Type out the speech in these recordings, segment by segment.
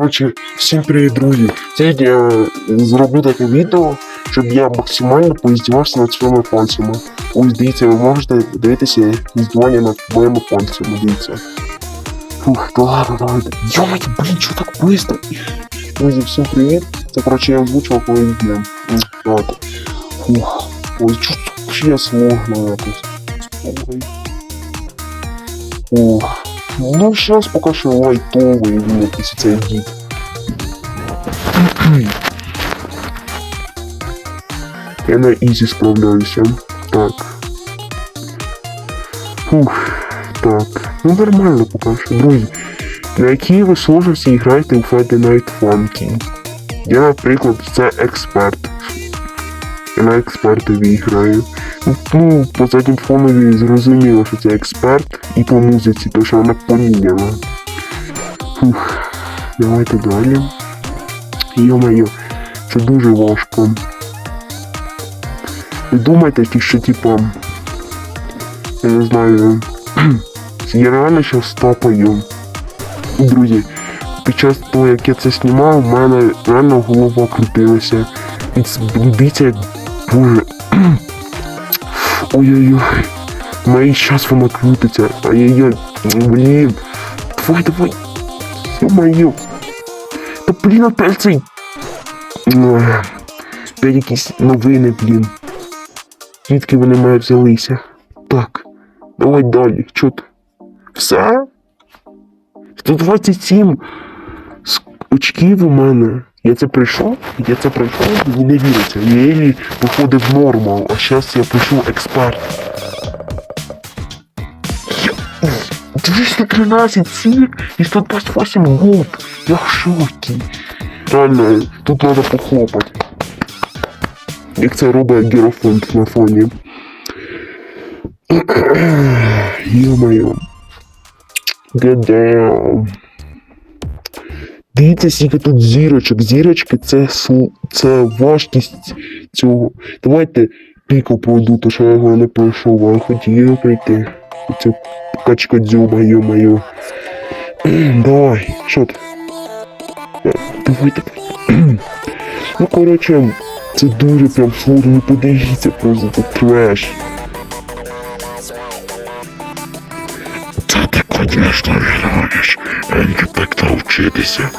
Коротше, всім привіт, друзі. Сьогодні я зроблю таке відео, щоб я максимально поіздівався над своїми пальцями. Ось дивіться, ви можете дивитися іздівання над моїми пальцями, дивіться. Фух, то ладно, давайте. Йомай, блін, що так быстро? Друзі, всім привіт. Це, коротше, я озвучував коли відео. Давайте. Фух. Ой, що ще сложно якось. Ой. Ну, сейчас пока що лайтовий він якийсь цей дід. Я на ізі справляюся. Так. Фух. Так. Ну нормально поки що. Друзі, на якій ви сложності граєте у Friday Night Funky? Я, наприклад, це експерт. Я на експертові граю. Ну, по заднім фонові зрозуміло, що це експерт, і по музиці, то що вона поміняла. Фух, давайте далі. Йо-моє, це дуже важко. Ви думаєте, ті, що типа. Я не знаю. Я реально щас тапаю. Друзі, під час того, як я це знімав, в мене реально голова крутилася. І як боже. Ой-ой-ой. Моей сейчас вона крутиться. Ай-яй-яй. Блін. Давай, давай. Ё-моё. Та блін, опять цей. Опять якісь новини, блін. Звідки вони мене взялися? Так. Давай далі. Чо ти? Все? 127 с- очків у мене. Я це прийшов, я це пройшов, мені не віриться. Єлі виходив нормал, а зараз я пишу експерт. Я- 213 сік і 128 год. Я в шокі. Реально, тут треба похлопати. Як це робить герофонд на фоні. Ё-моё. Goddamn. Дивіться, скільки тут зірочок. Зірочки це, це важкість цього. Давайте піку пройду, то що я його не пройшов, а хотів його пройти. Качка дзюба, йо-моє. Давай, що ти? Давай. Ну, коротше, це дуже прям сложно, не подивіться, просто це треш. Ти, конечно, граєш, а не так навчитися.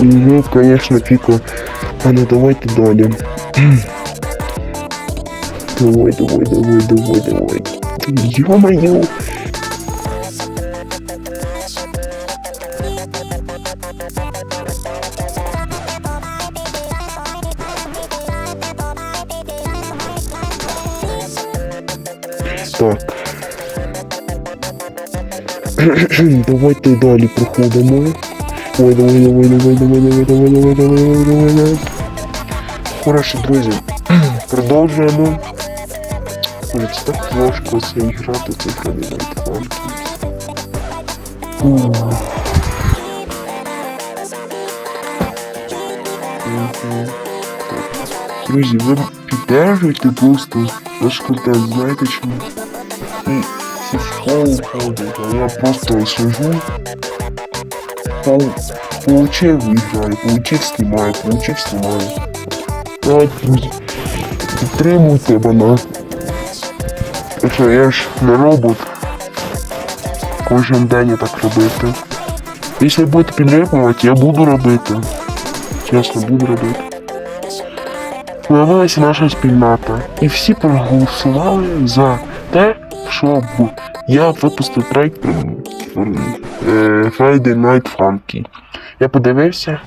Ну, конечно, Піко. А ну давайте далі. Давай, давай, давай, давай, давай. Ё-моё! Так. Давайте далі проходимо. Ой, давай, давай, давай, давай, давай, давай, давай, давай, давай, давай. Хорошо, друзі. Продовжуємо. Боже, це так важко це грати, це Funky. Так. Друзі, ви піддержуйте просто наш контент, знаєте чому? А я просто сижу, по, получив виграю, получив знімаю, получив знімаю. Давайте, друзі, підтримуйте мене. Тому я ж не робот. Кожен день я так робити. Якщо будете підтримувати, я буду робити. Чесно, буду робити. Появилася наша спільнота. І всі проголосували за те, щоб я випустив проект Friday Night Funky. Я подивився.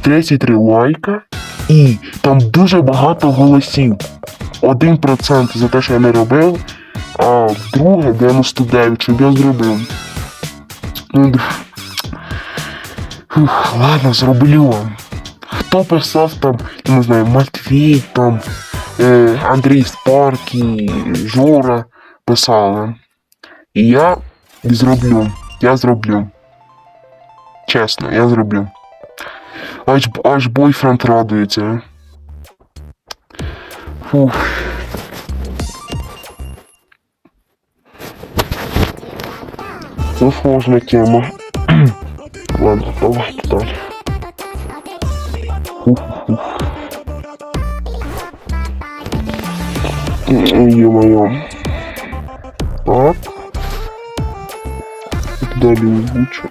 33 лайка. І там дуже багато голосів. 1% за те, що я не робив, а друге 99, щоб я зробив. Ну, Фух, ладно, зроблю. Хто писав там, я не знаю, Матвій, там, е, Андрій Спаркі, Жора писали. І я зроблю. Я зроблю. Чесно, я зроблю. Аж, аж бойфренд радується. Фух. Це сложна тема. Ладно, давайте далі. Ух-ух. Ё-моё. Так. Далі озвучу.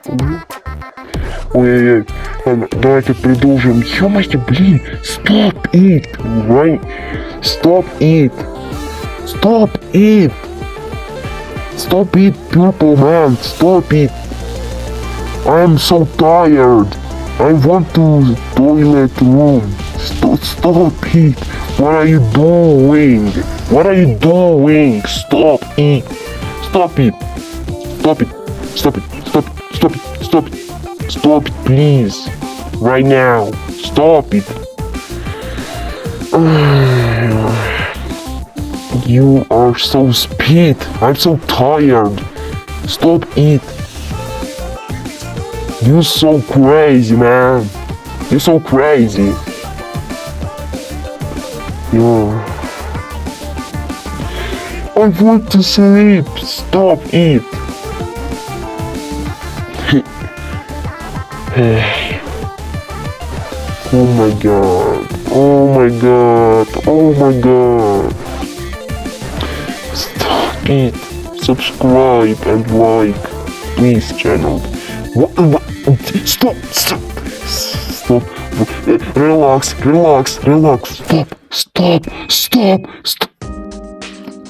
Ой-ой-ой. Ладно, давайте продовжуємо. Ё-моё, блин. Stop it. Right. Stop it. Stop it. Stop it, people, man. Stop it. I'm so tired. I want to toilet room. Stop, stop it. What are you doing? What are you doing? Stop it. Stop it. Stop it. Stop it. Stop it. Stop it. Stop it. Stop it, please. Right now. Stop it. You are so speed. I'm so tired. Stop it. You're so crazy, man. You're so crazy. Yeah. I want to sleep. Stop it. oh my god. Oh my god. Oh my god. Stop it. Subscribe and like please channel. What? what? Stop! Stop! Stop! Relax, relax, relax. Stop! Stop! Stop! Stop!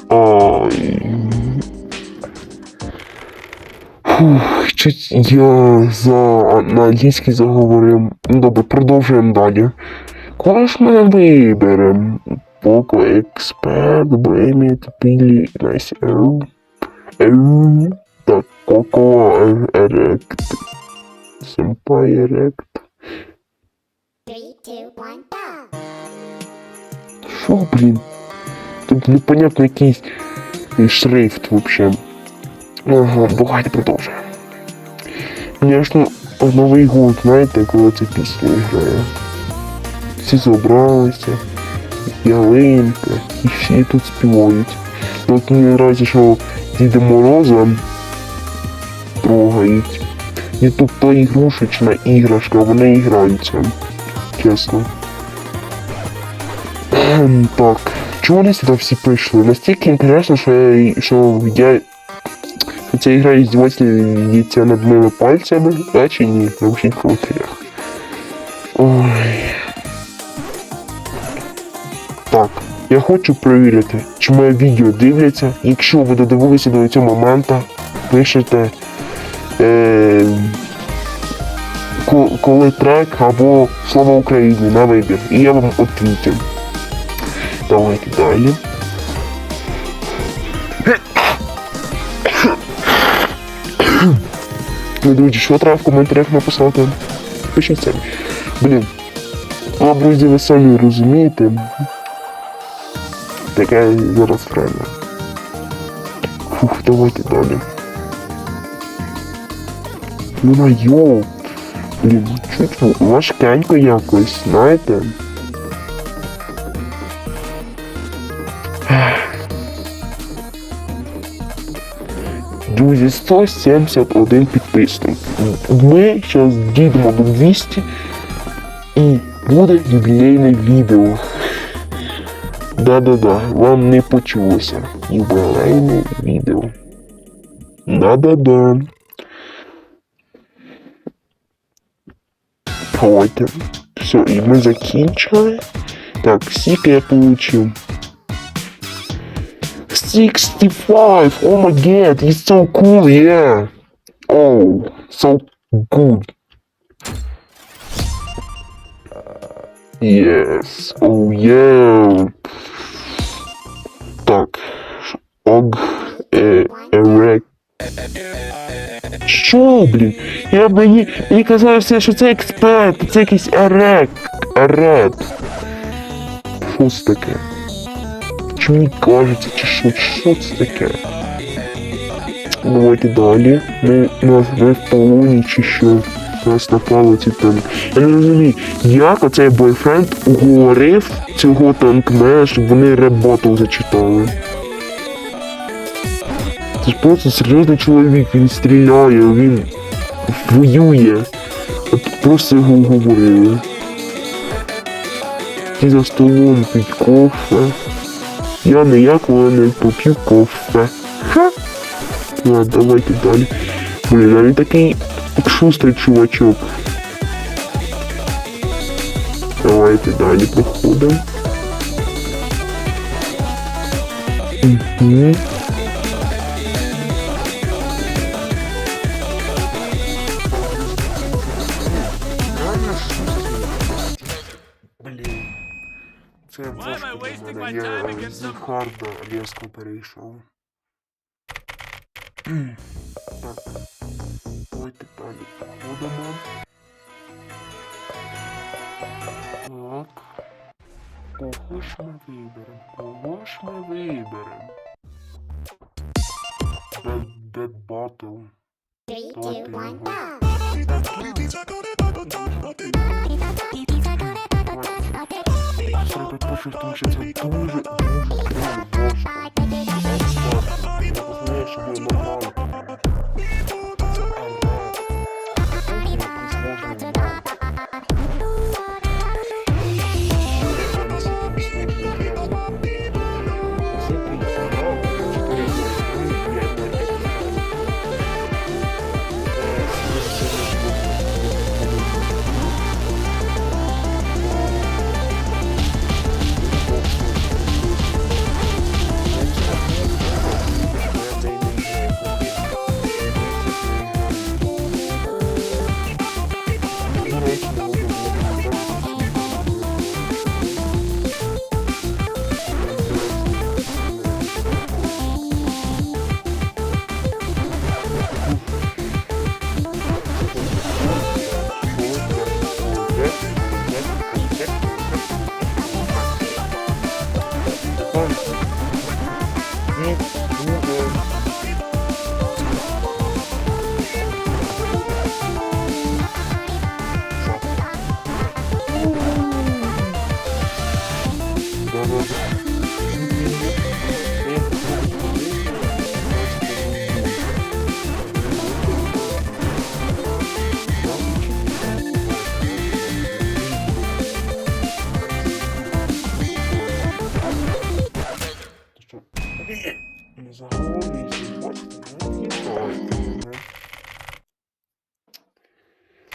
Ай. Фух, чуть я за на англійський заговорив. Добре, продовжуємо далі. Коли ж ми виберемо? Поко експерт, Бреміт, Білі, Найс Ел. Ел. Так, Коко Ерект. Сенпай Ерект. Three, two, one, go! Що, блін? Тут непонятно якийсь шрифт вообще. Ага, давайте продовжуємо. Звісно, в Новий год, знаєте, коли ця пісня грає. Всі зібралися, ялинка, і всі тут співають. І От мені нравиться, що Діда Мороза трогають. І тут та ігрушечна іграшка, вони граються. Чесно. Так, чому вони сюди всі прийшли? Настільки інтересно, що я, що я що ця ігра іздівательниця над а чи ні? Напишіть в коментарях. Ой. Так, я хочу перевірити, чи моє відео дивляться. Якщо ви додивилися до цього моменту, пишете е, ко- коли трек або Слава Україні на вибір. І я вам відповідаю. Давайте далі. Ну, друзі, що треба в коментарях написати? Пишіть самі. Блін. А, друзі, ви самі розумієте. Таке зараз время. Фух, давайте далі. Ну на йоу. Блін, чуть важкенько якось, знаєте. Друзі, 171 підписник. Ми зараз дійдемо до 200 і буде юбілейне відео. Да-да-да, вам не почулося. Юбілейне відео. Да-да-да. Все, і ми закінчили. Так, скільки я получив? 65! Oh my god, it's so cool, yeah! Oh, so good. Yes, oh yeah. Так. Ог. Е, ерек. Що, блін? Я мені, мені казалося, що це експерт, це якийсь ерек. Ерет. Що це таке? Чи мені кажеться, чи що, що це таке? Давайте далі. Ми, ми в полоні чи що? Нас напали ці танки. Я не розумію, як оцей бойфренд уговорив цього танкмена, щоб вони реп-батл зачитали. Це ж просто серйозний чоловік, він стріляє, він воює. Просто його уговорили. І за столом пить кофе. Я ніякого не поп'ю кофе. Ха! Ладно, давайте далі. Блін, а він такий шустрий чувачок. Давайте далі проходимо. Угу. Різко перейшов. Так. Давайте далі походимо. Так. Кого ж ми виберемо? Кого ж ми виберемо? Dead, Dead Battle. Three, Давайте two, one, що це дуже, дуже, дуже важко. Я що буде нормально.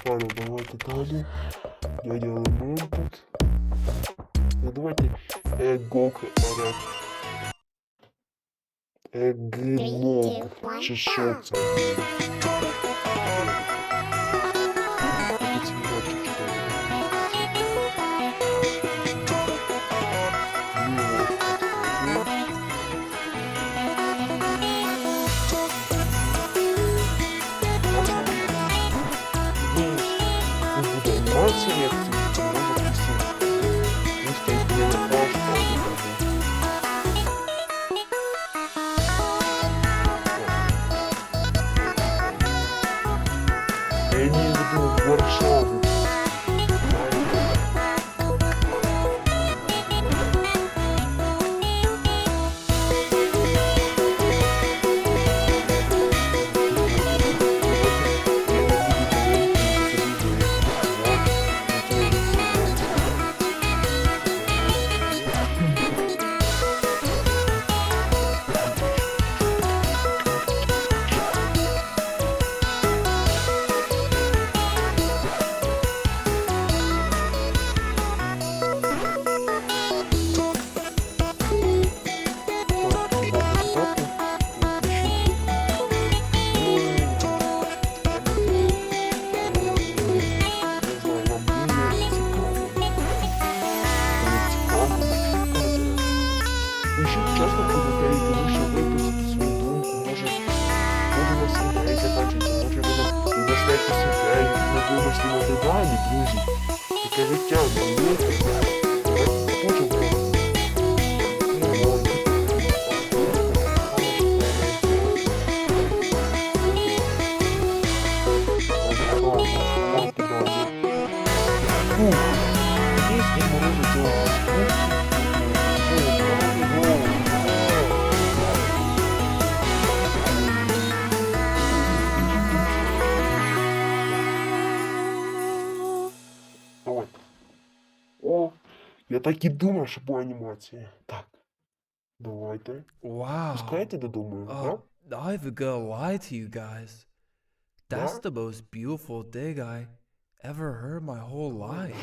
Ладно, давайте далі. Дядя Лимон тут. Ну давайте егок реп. Егног. Чи Давай. О, я так і думав, що була анімація. Так. Давайте. Wow. Пускайте додому, так? Uh, I've got to lie to you guys. That's yeah? the most beautiful day I ever heard my whole life.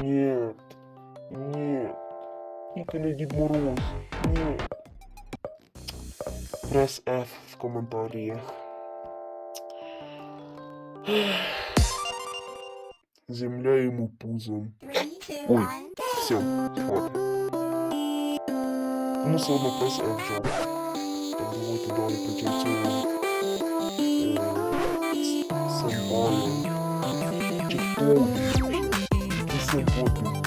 Нет, нет, это Мороз. виборі. Земля ему пузом. Ой, все, хватит. Ну, саме пес Евжо. Давайте далі потім Самбаю. Читові. Сьогодні.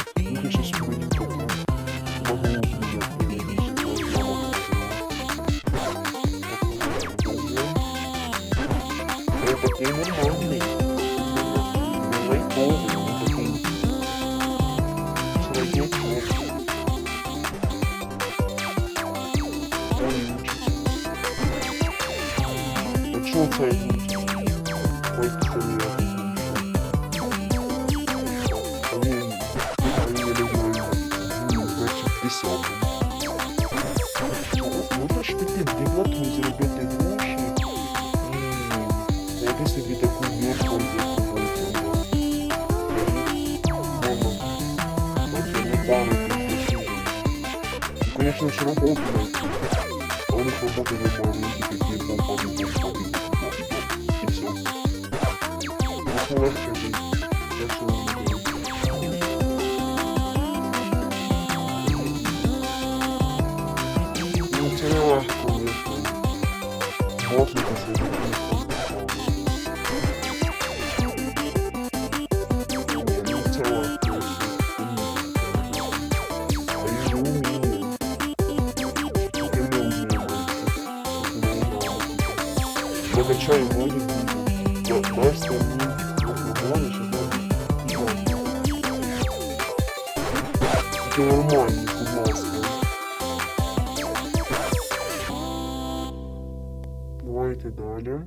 esse homem. Eu não sei se Накачай воду. Сторону. Воду, щоб нормально, будь ласка. Давайте далі.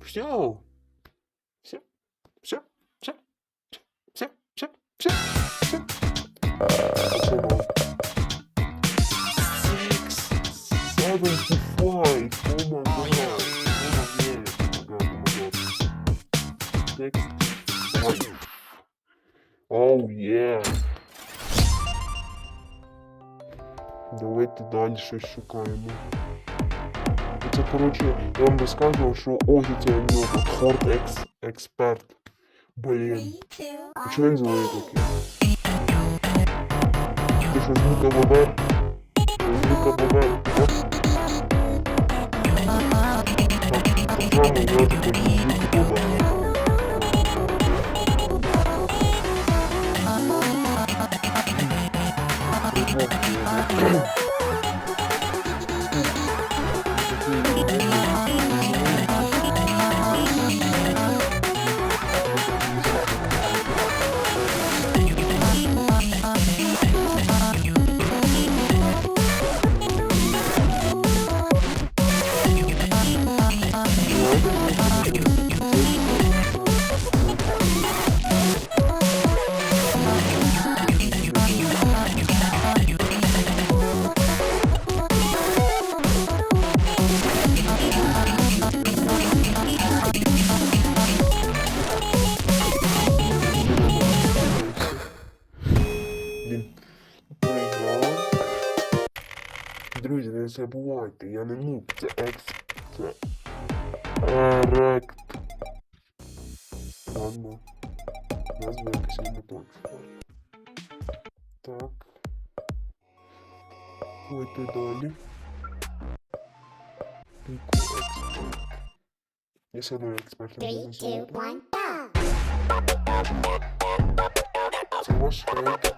Все. Все. Все. Все. Все. Все. Все. Все. Спасибо. Six, seventy-five. Sixty-five. Oh yeah. Давайте далі щось шукаємо. Це, коротше, я вам розказував, що Огіця в нього Хорт Екс Експерт. Блін. А чого він злий такий? Ти що звука ББ? Звука ББ? Так само я такий звук ББ. うん。Друзі, не забувайте, я не нуб, це екс. Це ерект. Ладно. Назву якось не точно. Так. Давайте далі. Піку експерт. Я все одно експерт не буду називати. Це ваш рейд.